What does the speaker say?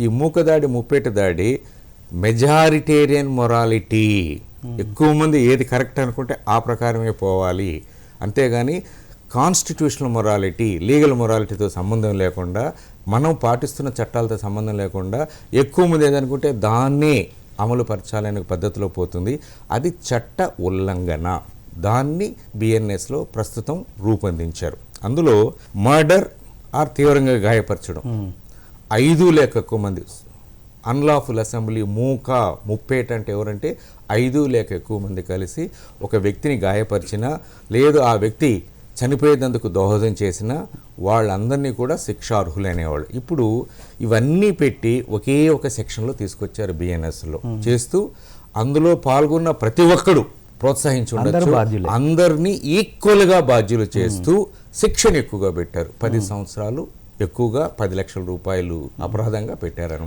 ఈ మూకదాడి ముప్పేట దాడి majoritarian morality. ఎక్కువ మంది ఏది కరెక్ట్ అనుకుంటే ఆ ప్రకారమే పోవాలి. అంతేగాని కాన్స్టిట్యూషనల్ మొరాలిటీ లీగల్ మొరాలిటీతో సంబంధం లేకుండా మనం పాటిస్తున్న చట్టాలతో సంబంధం లేకుండా ఎక్కువ మంది ఏదనుకుంటే దాన్నే అమలు పరచాలనే పద్ధతిలో పోతుంది. అది చట్ట ఉల్లంఘన. దాన్ని బిఎన్ఎస్లో ప్రస్తుతం రూపొందించారు. అందులో మర్డర్ ఆర్ తీవ్రంగా గాయపరచడం. ఐదు లేక ఎక్కువ మంది అన్లాఫుల్ అసెంబ్లీ మూక ముప్పేట అంటే ఎవరంటే ఐదు లేక ఎక్కువ మంది కలిసి ఒక వ్యక్తిని గాయపరిచినా లేదు ఆ వ్యక్తి చనిపోయేందుకు దోహదం చేసిన వాళ్ళందరినీ కూడా శిక్షార్హులనేవాళ్ళు ఇప్పుడు ఇవన్నీ పెట్టి ఒకే ఒక సెక్షన్లో తీసుకొచ్చారు బిఎన్ఎస్లో. చేస్తూ అందులో పాల్గొన్న ప్రతి ఒక్కడు ప్రోత్సహించి ఉండొచ్చు. బాధ్యులే. అందరినీ ఈక్వల్గా బాధ్యులు చేస్తూ శిక్షణ ఎక్కువగా పెట్టారు. పది సంవత్సరాలు ఎక్కువగా పది లక్షల రూపాయలు అపరాధంగా పెట్టారు